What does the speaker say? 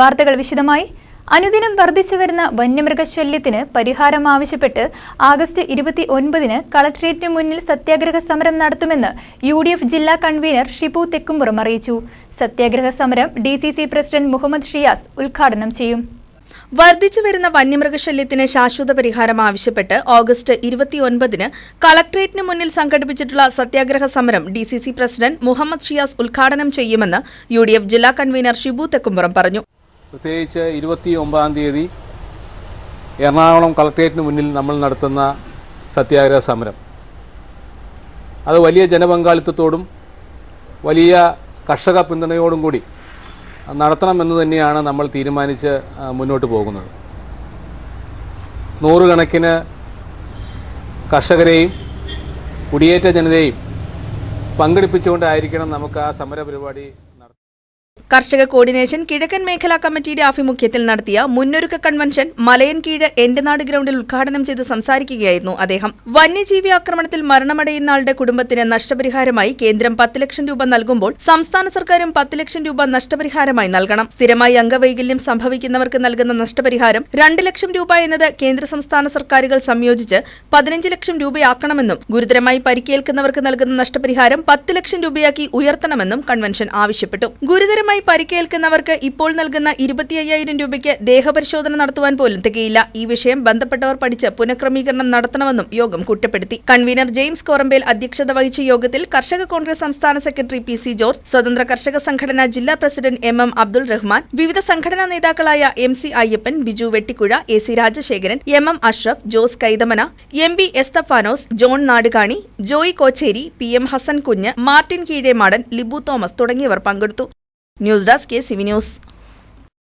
വാർത്തകൾ വിശദമായി. അനുദിനം വർദ്ധിച്ചു വരുന്ന വന്യമൃഗശല്യത്തിന് പരിഹാരം ആവശ്യപ്പെട്ട് ആഗസ്റ്റ് ഇരുപത്തി ഒൻപതിന് കളക്ടറേറ്റിന് മുന്നിൽ സത്യാഗ്രഹ സമരം നടത്തുമെന്ന് യു ഡി എഫ് ജില്ലാ കൺവീനർ ഷിബു തെക്കുംപുറം അറിയിച്ചു. സത്യാഗ്രഹ സമരം D C C president Muhammad Shiyas ഉദ്ഘാടനം ചെയ്യും. വർദ്ധിച്ചു വരുന്ന വന്യമൃഗശല്യത്തിന് ശാശ്വത പരിഹാരം ആവശ്യപ്പെട്ട് ഓഗസ്റ്റ് ഇരുപത്തിയൊൻപതിന് കളക്ടറേറ്റിന് മുന്നിൽ സംഘടിപ്പിച്ചിട്ടുള്ള സത്യാഗ്രഹ സമരം D C C president Muhammad Shiyas ഉദ്ഘാടനം ചെയ്യുമെന്ന് യു ഡി എഫ് ജില്ലാ കൺവീനർ ഷിബു തെക്കുംപുറം പറഞ്ഞു. പ്രത്യേകിച്ച് ഇരുപത്തി ഒമ്പതാം തീയതി എറണാകുളം കളക്ട്രേറ്റിന് മുന്നിൽ നമ്മൾ നടത്തുന്ന സത്യാഗ്രഹ സമരം. അത് വലിയ ജനപങ്കാളിത്തത്തോടും വലിയ കർഷക പിന്തുണയോടും കൂടി നടത്തണമെന്ന് തന്നെയാണ് നമ്മൾ തീരുമാനിച്ച് മുന്നോട്ട് പോകുന്നത്. നൂറുകണക്കിന് കർഷകരെയും കുടിയേറ്റ ജനതയെയും പങ്കെടുപ്പിച്ചുകൊണ്ടായിരിക്കണം നമുക്ക് ആ സമര പരിപാടി നടത്തുന്നത് കർഷക കോർഡിനേഷൻ കിഴക്കൻ മേഖലാ കമ്മിറ്റിയുടെ ആഭിമുഖ്യത്തിൽ നടത്തിയ മുന്നൊരുക്ക കൺവെൻഷൻ മലയൻ കീഴ് എന്റെ നാട് ഗ്രൗണ്ടിൽ ഉദ്ഘാടനം ചെയ്ത് സംസാരിക്കുകയായിരുന്നു അദ്ദേഹം. വന്യജീവി ആക്രമണത്തിൽ മരണമടയുന്ന ആളുടെ കുടുംബത്തിന് നഷ്ടപരിഹാരമായി കേന്ദ്രം പത്ത് ലക്ഷം രൂപ നൽകുമ്പോൾ സംസ്ഥാന സർക്കാരും പത്ത് ലക്ഷം രൂപ നഷ്ടപരിഹാരമായി നൽകണം. സ്ഥിരമായി അംഗവൈകല്യം സംഭവിക്കുന്നവർക്ക് നൽകുന്ന നഷ്ടപരിഹാരം രണ്ട് ലക്ഷം രൂപ എന്നത് കേന്ദ്ര സംസ്ഥാന സർക്കാരുകൾ സംയോജിച്ച് പതിനഞ്ച് ലക്ഷം രൂപയാക്കണമെന്നും ഗുരുതരമായി പരിക്കേൽക്കുന്നവർക്ക് നൽകുന്ന നഷ്ടപരിഹാരം പത്ത് ലക്ഷം രൂപയാക്കി ഉയർത്തണമെന്നും കൺവെൻഷൻ ആവശ്യപ്പെട്ടു. ഗുരുതരമായി പരിക്കേൽക്കുന്നവർക്ക് ഇപ്പോൾ നൽകുന്ന ഇരുപത്തി അയ്യായിരം രൂപയ്ക്ക് ദേഹപരിശോധന നടത്തുവാൻ പോലും തികയില്ല. ഈ വിഷയം ബന്ധപ്പെട്ടവർ പഠിച്ച് പുനഃക്രമീകരണം നടത്തണമെന്നും യോഗം കുറ്റപ്പെടുത്തി. കൺവീനർ ജെയിംസ് കോറമ്പേൽ അധ്യക്ഷത വഹിച്ച യോഗത്തിൽ കർഷക കോൺഗ്രസ് സംസ്ഥാന സെക്രട്ടറി പി സി ജോർജ് സ്വതന്ത്ര കർഷക സംഘടന ജില്ലാ president M M Abdul Rahman വിവിധ സംഘടനാ നേതാക്കളായ M C Ayyappan Biju Vettikuzha A C Rajasekharan M M Ashraf Jose Kaithamana M B Esthappanos John Nadukani Joy Kochery P M Hassan Kunju Martin Keezhemadan Libu Thomas തുടങ്ങിയവർ പങ്കെടുത്തു. news desk K C V news